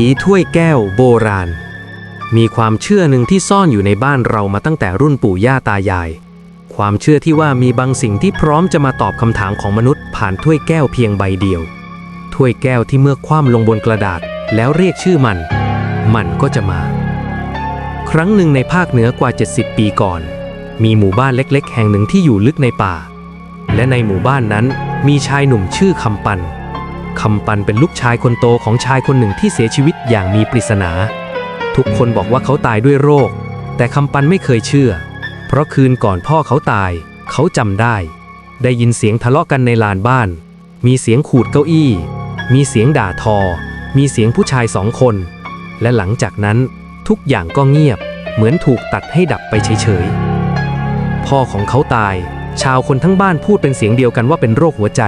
ผีถ้วยแก้วโบราณ มีความเชื่อหนึ่งที่ซ่อนอยู่ในบ้านเรามาตั้งแต่รุ่นปู่ย่าตายาย ความเชื่อที่ว่ามีบางสิ่งที่พร้อมจะมาตอบคำถามของมนุษย์ ผ่านถ้วยแก้วเพียงใบเดียว ถ้วยแก้วที่เมื่อคว่ำลงบนกระดาษ แล้วเรียกชื่อมัน มันก็จะมา ครั้งหนึ่งในภาคเหนือกว่า 70 ปีก่อน มีหมู่บ้านเล็ก ๆ แห่งหนึ่งที่อยู่ลึกในป่า และในหมู่บ้านนั้นมีชายหนุ่มชื่อคำปัน คำปันเป็นลูกชายคนโตของชายคนหนึ่งที่เสียชีวิตอย่างมีปริศนา ทุกคนบอกว่าเขาตายด้วยโรค แต่คำปันไม่เคยเชื่อ เพราะคืนก่อนพ่อเขาตาย เขาจำได้ ได้ยินเสียงทะเลาะกันในลานบ้าน มีเสียงขูดเก้าอี้ มีเสียงด่าทอ มีเสียงผู้ชายสองคน และหลังจากนั้นทุกอย่างก็เงียบ เหมือนถูกตัดให้ดับไปเฉยๆ พ่อของเขาตาย ชาวคนทั้งบ้านพูดเป็นเสียงเดียวกันว่าเป็นโรคหัวใจ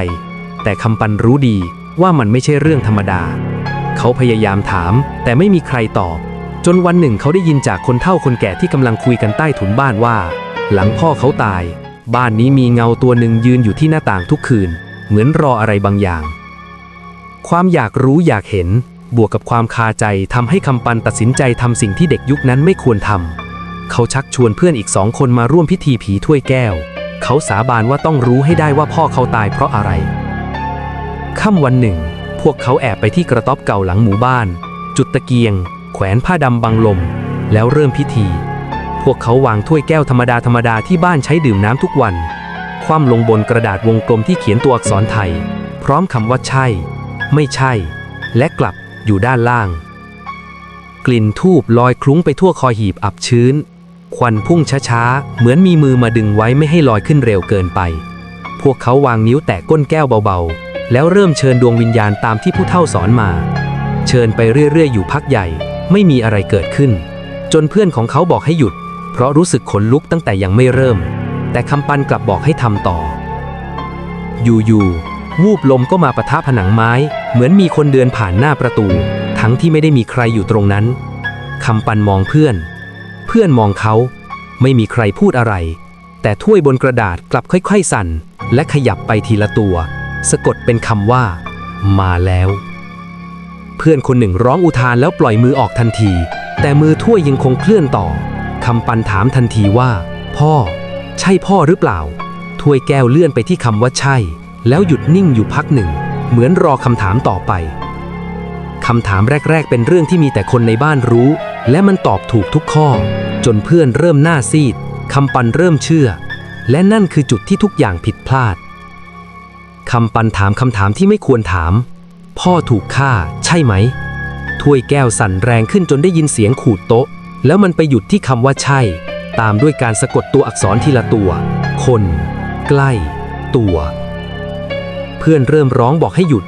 แต่คำปันรู้ดี ว่ามันไม่ใช่เรื่องธรรมดา เขาพยายามถาม แต่ไม่มีใครตอบ จนวันหนึ่งเขาได้ยินจากคนเฒ่าคนแก่ที่กำลังคุยกันใต้ถุนบ้านว่า หลังพ่อเขาตาย บ้านนี้มีเงาตัวหนึ่งยืนอยู่ที่หน้าต่างทุกคืน เหมือนรออะไรบางอย่าง ความอยากรู้อยากเห็น บวกกับความคาใจทำให้คำปันตัดสินใจทำสิ่งที่เด็กยุคนั้นไม่ควรทำเขาชักชวนเพื่อนอีกสองคนมาร่วมพิธีผีถ้วยแก้ว เขาสาบานว่าต้องรู้ให้ได้ว่าพ่อเขาตายเพราะอะไร ค่ำวันหนึ่ง พวกเขาแอบไปที่กระต๊อบเก่าหลังหมู่บ้าน จุดตะเกียง แขวนผ้าดำบังลม แล้วเริ่มพิธี พวกเขาวางถ้วยแก้วธรรมดาธรรมดาที่บ้านใช้ดื่มน้ำทุกวัน คว่ำลงบนกระดาษวงกลมที่เขียนตัวอักษรไทย พร้อมคำว่าใช่ ไม่ใช่ และกลับอยู่ด้านล่าง กลิ่นทูบลอยคลุ้งไปทั่วคอหีบอับชื้น ควันพุ่งช้าๆ เหมือนมีมือมาดึงไว้ไม่ให้ลอยขึ้นเร็วเกินไป พวกเขาวางนิ้วแตะก้นแก้วเบาๆ แล้วเริ่มเชิญดวงวิญญาณตามที่ผู้เฒ่าสอนมา เชิญไปเรื่อยๆ อยู่พักใหญ่ ไม่มีอะไรเกิดขึ้น จนเพื่อนของเขาบอกให้หยุด เพราะรู้สึกขนลุกตั้งแต่ยังไม่เริ่ม แต่คำปันกลับบอกให้ทำต่อ อยู่ๆ วูบลมก็มาปะทะผนังไม้ เหมือนมีคนเดินผ่านหน้าประตู ทั้งที่ไม่ได้มีใครอยู่ตรงนั้น คำปันมองเพื่อน เพื่อนมองเขา ไม่มีใครพูดอะไร แต่ถ้วยบนกระดาษกลับค่อย ๆ สั่น และขยับไปทีละตัว สะกดเป็นคำว่า มาแล้ว เพื่อนคนหนึ่งร้องอุทานแล้วปล่อยมือออกทันที แต่มือถ้วยยังคงเคลื่อนต่อคำปันถามทันทีว่า พ่อ ใช่พ่อหรือเปล่า ถ้วยแก้วเลื่อนไปที่คำว่าใช่ แล้วหยุดนิ่งอยู่พักหนึ่ง เหมือนรอคำถามต่อไปคำถามแรก ๆ เป็นเรื่องที่มีแต่คนในบ้านรู้ และมันตอบถูกทุกข้อ จนเพื่อนเริ่มหน้าซีดคำปันเริ่มเชื่อ และนั่นคือจุดที่ทุกอย่างผิดพลาดคำปันถามคำถามที่ไม่ควรถาม พ่อถูกฆ่า ใช่ไหม ถ้วยแก้วสั่นแรงขึ้นจนได้ยินเสียงขูดโต๊ะ แล้วมันไปหยุดที่คำว่าใช่ ตามด้วยการสะกดตัวอักษรทีละตัว คน ใกล้ ตัว เพื่อนเริ่มร้องบอกให้หยุด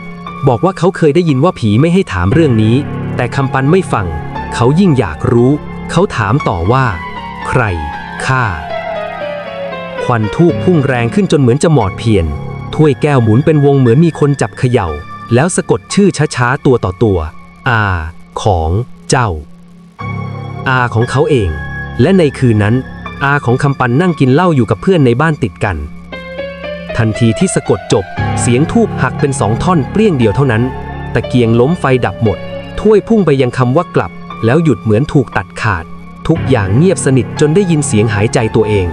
บอกว่าเขาเคยได้ยินว่าผีไม่ให้ถามเรื่องนี้ แต่คำปันไม่ฟัง เขายิ่งอยากรู้ เขาถามต่อว่า ใครฆ่า ควันทูบพุ่งแรงขึ้นจนเหมือนจะหมอดเพียน ถ้วยแก้วหมุนเป็นวงเหมือนมีคนจับเขย่า แล้วสะกดชื่อช้าๆตัวต่อตัว อาของเจ้า อาของเขาเอง และในคืนนั้น อาของคำปันนั่งกินเหล้าอยู่กับเพื่อนในบ้านติดกัน ทันทีที่สะกดจบ เสียงทูบหักเป็นสองท่อนเปรี้ยงเดียวเท่านั้น ตะเกียงล้มไฟดับหมด ถ้วยพุ่งไปยังคำว่ากลับ แล้วหยุดเหมือนถูกตัดขาด ทุกอย่างเงียบสนิทจนได้ยินเสียงหายใจตัวเอง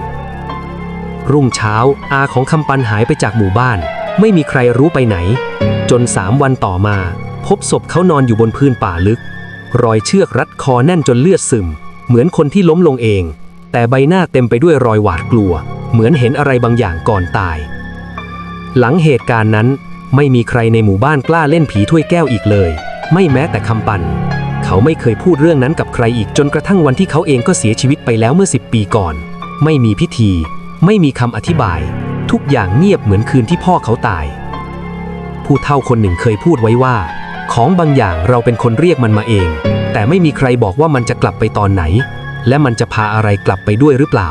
รุ่งเช้า อาของคำปันหายไปจากหมู่บ้าน ไม่มีใครรู้ไปไหน จนสามวันต่อมา พบศพเขานอนอยู่บนพื้นป่าลึก รอยเชือกรัดคอแน่นจนเลือดซึม เหมือนคนที่ล้มลงเอง แต่ใบหน้าเต็มไปด้วยรอยหวาดกลัว เหมือนเห็นอะไรบางอย่างก่อนตาย หลังเหตุการณ์นั้น ไม่มีใครในหมู่บ้านกล้าเล่นผีถ้วยแก้วอีกเลย ไม่แม้แต่คำปันเขาไม่เคยพูดเรื่องนั้นกับใครอีกจนกระทั่งวันที่เขาเองก็เสียชีวิตไปแล้วเมื่อ 10 ปีก่อน ไม่มีพิธี ไม่มีคำอธิบาย ทุกอย่างเงียบเหมือนคืนที่พ่อเขาตาย ผู้เฒ่าคนหนึ่งเคยพูดไว้ว่า ของบางอย่างเราเป็นคนเรียกมันมาเอง แต่ไม่มีใครบอกว่ามันจะกลับไปตอนไหน และมันจะพาอะไรกลับไปด้วยหรือเปล่า